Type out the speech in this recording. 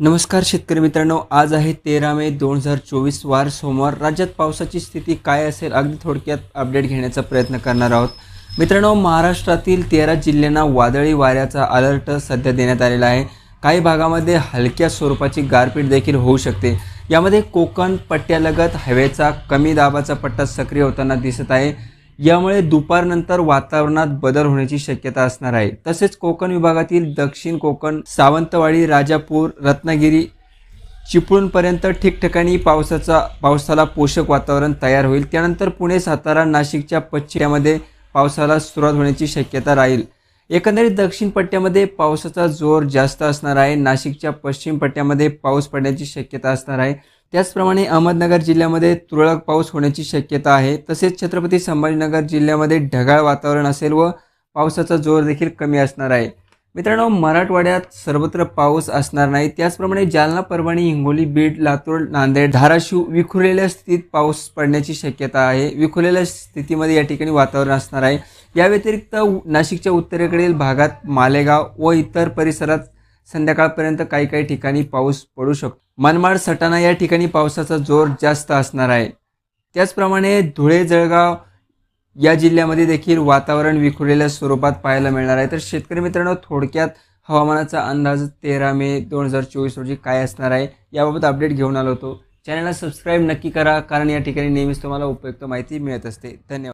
नमस्कार शेतकरी मित्रांनो आज आहे तेरा मे दोन हजार चोवीस वार सोमवार. राज्यात पावसाची स्थिती काय असेल अगदी थोडक्यात अपडेट घेण्याचा प्रयत्न करणार आहोत. मित्रांनो महाराष्ट्रातील तेरा जिल्ह्यांना वादळी वाऱ्याचा अलर्ट सध्या देण्यात आलेला आहे. काही भागामध्ये हलक्या स्वरूपाची गारपीट देखील होऊ शकते. यामध्ये कोकण पट्ट्यालगत हवेचा कमी दाबाचा पट्टा सक्रिय होताना दिसत आहे. यामुळे दुपारनंतर वातावरणात बदल होण्याची शक्यता असणार आहे. तसेच कोकण विभागातील दक्षिण कोकण सावंतवाडी राजापूर रत्नागिरी चिपळूणपर्यंत ठिकठिकाणी पावसाचा पावसाला पोषक वातावरण तयार होईल. त्यानंतर पुणे सातारा नाशिकच्या पश्चिमामध्ये पावसाला सुरुवात होण्याची शक्यता राहील. एकंदरीत दक्षिण पट्ट्यामध्ये पावसाचा जोर जास्त असणार आहे. नाशिकच्या पश्चिम पट्ट्यामध्ये पाऊस पडण्याची शक्यता असणार आहे. त्याचप्रमाणे अहमदनगर जिल्ह्यामध्ये तुरळक पाऊस होण्याची शक्यता आहे. तसेच छत्रपती संभाजीनगर जिल्ह्यामध्ये ढगाळ वातावरण असेल व पावसाचा जोर देखील कमी असणार आहे. मित्रांनो मराठवाड्यात सर्वत्र पाऊस असणार नाही. त्याचप्रमाणे जालना परभणी हिंगोली बीड लातूर नांदेड धाराशिव विखुरलेल्या स्थितीत पाऊस पडण्याची शक्यता आहे. विखुरलेल्या स्थितीमध्ये या ठिकाणी वातावरण असणार आहे. या व्यतिरिक्त नाशिकच्या उत्तरेकडील भागात मालेगाव व इतर परिसरात संध्याकाळपर्यंत काही काही ठिकाणी पाऊस पडू शकतो. मनमाड सटाणा या ठिकाणी पावसाचा जोर जास्त असणार आहे. त्याचप्रमाणे धुळे जळगाव या जिल्ह्यामध्ये देखील वातावरण विखुरलेल्या स्वरूपात पाहायला मिळणार आहे. तर शेतकरी मित्रांनो थोडक्यात हवामानाचा अंदाज तेरा मे दोन हजार चोवीस रोजी काय असणार आहे याबाबत अपडेट घेऊन आलो होतो. चॅनलला सबस्क्राईब नक्की करा कारण या ठिकाणी नेहमीच तुम्हाला उपयुक्त माहिती मिळत असते. धन्यवाद.